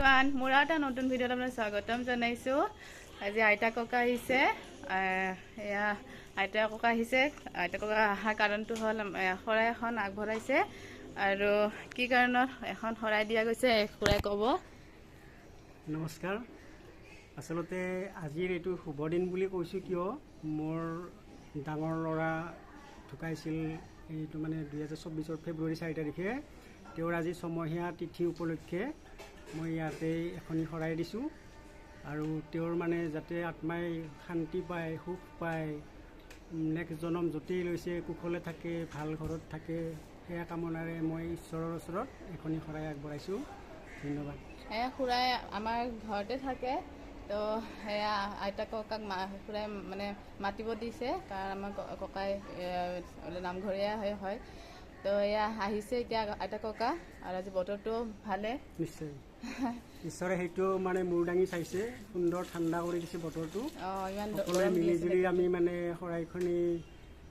Everyone মোৰ এটা নতুন ভিডিঅ'ত আপোনাক স্বাগতম জনাইছোঁ। আজি আইতা ককা আহিছে। আহ, এয়া আইতা ককা আহিছে। আইতা ককা অহাৰ কাৰণটো হ'ল শৰাই এখন আগবঢ়াইছে। আৰু কি কাৰণত এখন শৰাই দিয়া গৈছে খুৰাই ক'ব। নমস্কাৰ। আচলতে আজিৰ এইটো শুভ দিন বুলি কৈছোঁ কিয় মোৰ ডাঙৰ ল'ৰা ঢুকাইছিল এইটো মানে দুহেজাৰ চৌব্বিছৰ ফেব্ৰুৱাৰী চাৰি তাৰিখে। তেওঁৰ আজি ছমহীয়া তিথি উপলক্ষে। মই ইয়াতে এখনি শৰাই দিছোঁ। আৰু তেওঁৰ মানে যাতে আত্মাই শান্তি পায় সুখ পায় নেক্সট জনম য'তেই লৈছে কুশলে থাকে ভাল ঘৰত থাকে সেয়া কামনাৰে মই ঈশ্বৰৰ ওচৰত এখনি শৰাই আগবঢ়াইছোঁ। ধন্যবাদ। এয়া খুৰাই আমাৰ ঘৰতে থাকে। তো সেয়া আইতা ককাক মা খুৰাই মানে মাতিব দিছে কাৰণ আমাৰ ককাই নামঘৰীয়া হয়। তো এয়া আহিছে এতিয়া আইতা ককা আৰু আজি বতৰটো ভালে। নিশ্চয়। ঈশ্বৰে সেইটো মানে মূৰ দাঙি চাইছে সুন্দৰ ঠাণ্ডা কৰি দিছে বতৰটো। সকলোৱে গৰম দি মিলি আছিলে। জুলি আমি মানে শৰাইখনি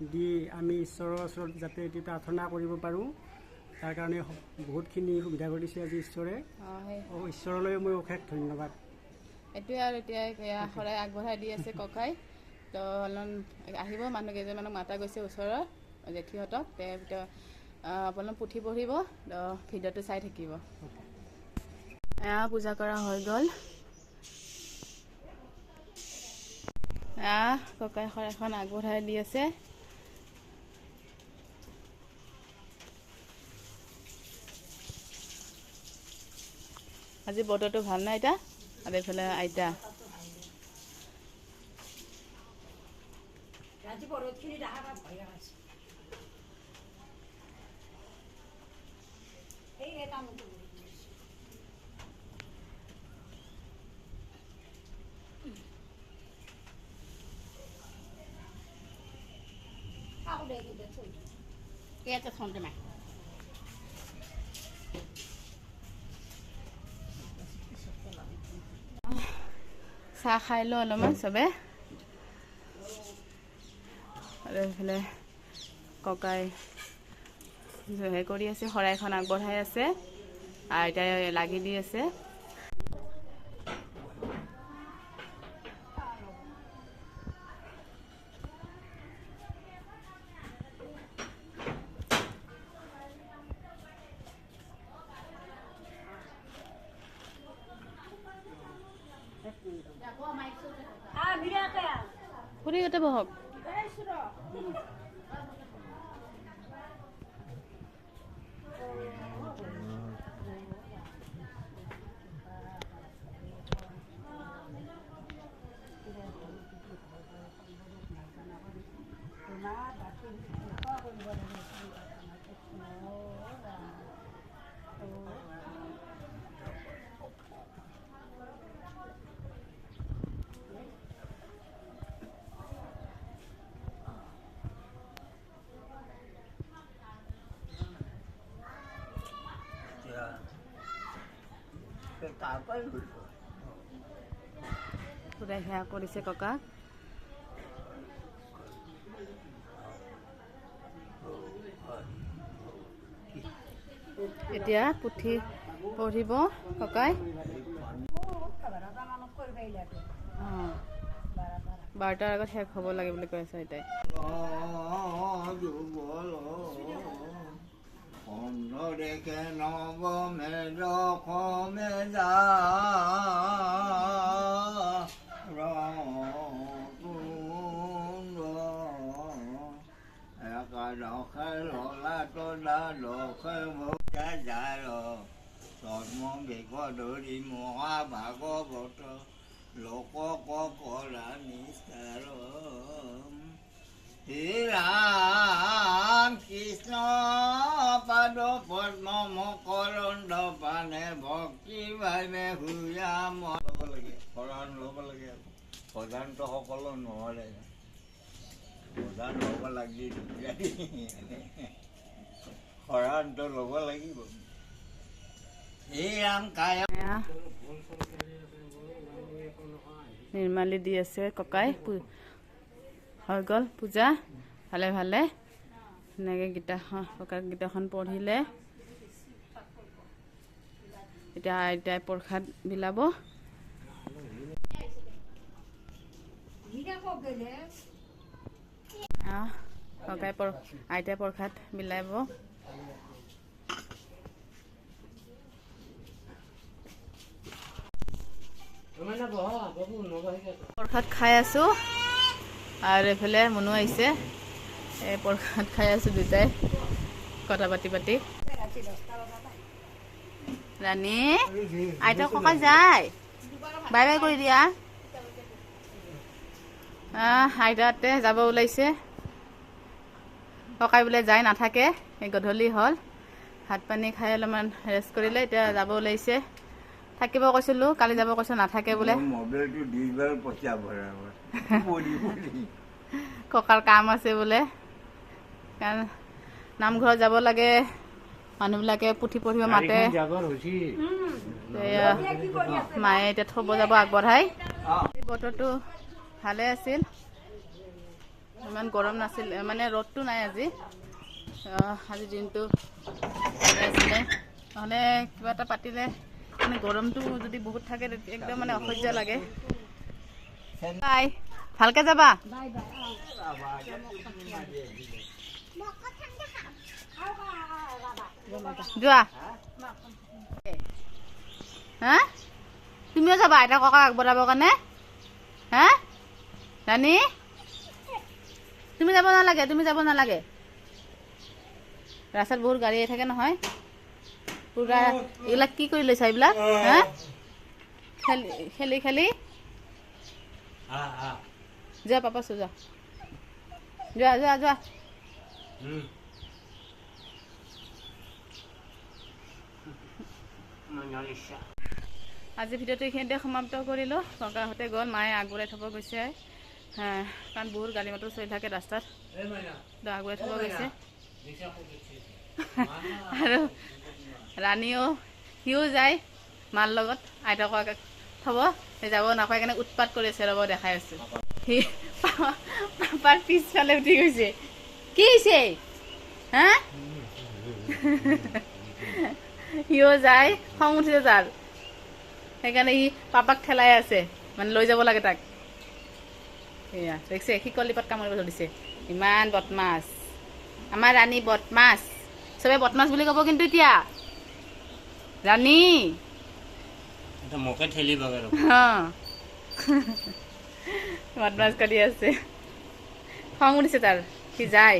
দি আমি ঈশ্বৰৰ ওচৰত যাতে এটি প্ৰাৰ্থনা কৰিব পাৰোঁ। তাৰ কাৰণে বহুতখিনি সুবিধা কৰি দিছে আজি ঈশ্বৰে। ঈশ্বৰলৈ মই অশেষ ধন্যবাদ। এইটোৱে আৰু এতিয়া শৰাই আগবঢ়াই দি আছে ককাই। তো অলপ আহিব মানুহ কেইজনমানক মাতা গৈছে ওচৰৰ জেঠীহঁতক। তেওঁ অলপ পুথি পঢ়িব ভিডিঅ'টো চাই থাকিব। এয়া পূজা কৰা হৈ গ'ল। এয়া ককাই শৰাইখন আগবঢ়াই দি আছে। আজি বতৰটো ভালো নাই আইতা? আৰু এইফালে আইতা? ৰাতি বৰতখিনি দেখা পাই ভয় আছে এই এটা মোক ইয়াতে থওঁতে নাই চাহ খাই লওঁ অলপমান চবে। আৰু এইফালে ককাই হেৰি কৰি আছে শৰাইখন আগবঢ়াই আছে। আইতাই লাগি দি আছে। খুৰীহঁতে বহক খুৰাই সেয়া কৰিছে ককাক এতিয়া পুথি পঢ়িব ককাই বাৰটাৰ আগত শেষ হ'ব লাগে বুলি কৈ আছে আইতাই দেখে নবমে রকমে যা। ধৰ্ম বেগ ধৰি মহাভাগৱত লোকক প্ৰধানটো সকলো নোৱাৰে প্ৰধান হ'ব লাগি শৰণটো ল'ব লাগিব। কায় এয়া। নিৰ্মালি দি আছে ককাই। হৈ গ'ল পূজা। ভালে ভালে। ধুনীয়াকৈ গীতাখন ককাক গীতাখন পঢ়িলে। এতিয়া আইতাই প্ৰসাদ বিলাব। ককাই পৰ আইতাই প্ৰসাদ বিলাব প্ৰসাদ খাই আছো আৰু এইফালে মনো আহিছে এই প্ৰসাদ খাই আছো দুটাই কথা পাতি পাতি ৰাণী আইতা ককাই যায় বাই বাই কৰি দিয়া আইতাতে যাব ওলাইছে। ককাই বোলে যাই নাথাকে এই গধূলি হ'ল। ভাত পানী খাই অলপমান ৰেষ্ট কৰিলে এতিয়া যাব ওলাইছে। থাকিব কৈছিলোঁ কালি যাব কৈছোঁ নাথাকে বোলে। ককাৰ কাম আছে বোলে। কাৰণ নামঘৰত যাব লাগে মানুহবিলাকে পুথি পঢ়িব মাতে। মায়ে এতিয়া থ'ব যাব আগবঢ়াই। বতৰটো ভালে আছিল। ইমান গৰম নাছিল মানে ৰ'দটো নাই আজি। আজি দিনটো ভালে আছিলে। নহ'লে কিবা এটা পাতিলে মানে গৰমটো যদি বহুত থাকে একদম মানে অসহ্য লাগে। বাই, ভালকে যাবা। যোৱা। হা? তুমিও যাবা আইতা ককাক আগবঢ়াবৰ কাৰণে। হা? ৰাণী তুমি যাব নালাগে তুমি যাব নালাগে। ৰাস্তাত বহুত গাড়ী থাকে নহয়। পুৰা এইবিলাক কি কৰি লৈছা এইবিলাক? হা? খেলি খেলি খেলি। যোৱা পাপা চো যোৱা। যোৱা যোৱা যোৱা। আজি ভিডিঅ'টো এইখিনিতে সমাপ্ত কৰিলোঁ। ককাহঁতে গ'ল মায়ে আগবঢ়াই থ'ব গৈছে। হা, কাৰণ বহুত গাড়ী মটৰ চলি থাকে তো আগবঢ়াই থ'ব গৈছে। আৰু ৰাণীও সিও যায় মাৰ লগত। আইতাকক থ'ব যাব নাপায় কাৰণে উৎপাত কৰি আছে ৰ'ব দেখাই আছোঁ। সি পাপাৰ পিছফালে উঠি গৈছে। কি হৈছে? হা? সিও যায় খং উঠিছে তাৰ সেইকাৰণে সি পাপাক ঠেলাই আছে। মানে লৈ যাব লাগে তাক। এয়া দেখিছে সি কলিপাত কামুৰিব ধৰিছে। ইমান বদমাছ। আমাৰ ৰাণী বদমাছ। চবে বদমাছ বুলি ক'ব কিন্তু এতিয়া। ৰাণী। মোকে ঠেলিব বদমাছ কৰি আছে। খং উঠিছে তাৰ। সি যায়।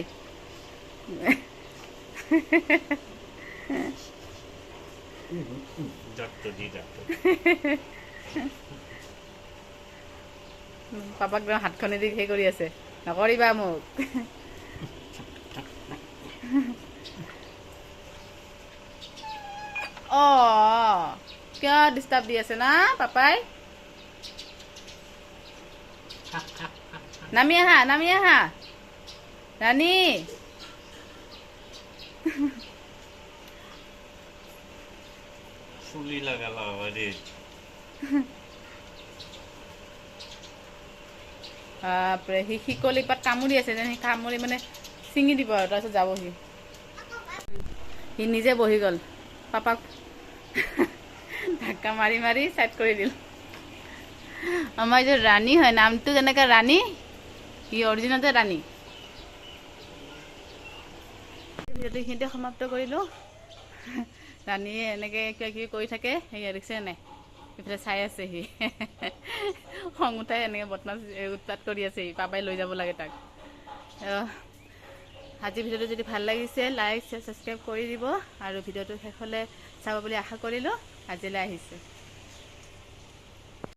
পাপাক একদম হাতখনেদি সেই কৰি আছে। নকৰিবা মোক। অ, কিয় ডিষ্টাৰ্ব দি আছে না পাপাই? নামি আহা নামি আহা। ৰাণী। চুলি লগালা দেই সি শিকলি পাত কামুৰি আছে যেন সি কামুৰি মানে ছিঙি দিব আৰু, তাৰপিছত যাব সি সি নিজে বহি গ'ল। পাপাক ধাক্কা মাৰি মাৰি চাইড কৰি দিল। আমাৰ এইটো ৰাণী হয়, নামটো যেনেকৈ ৰাণী, সি অৰিজিনেলতে ৰাণী। ভিডিঅ'টো এইখিনিতে সমাপ্ত কৰিলোঁ, ৰাণীয়ে এনেকৈ কিবা কিবি কৰি থাকে সেয়া দেখিছে নাই। এইফালে চাই আছে সি খং উঠাই এনেকৈ বদমাছ উৎপাত কৰি আছে সি পাপাই লৈ যাব লাগে তাক। আজি ভিডিঅ'টো যদি ভালো লাগিছে লাইক শ্বেয়াৰ ছাবস্ক্ৰাইব কৰি দিব। আৰু ভিডিঅ'টো শেষলৈ চাব বুলি আশা কৰিলোঁ, আজিলৈ আহিছোঁ।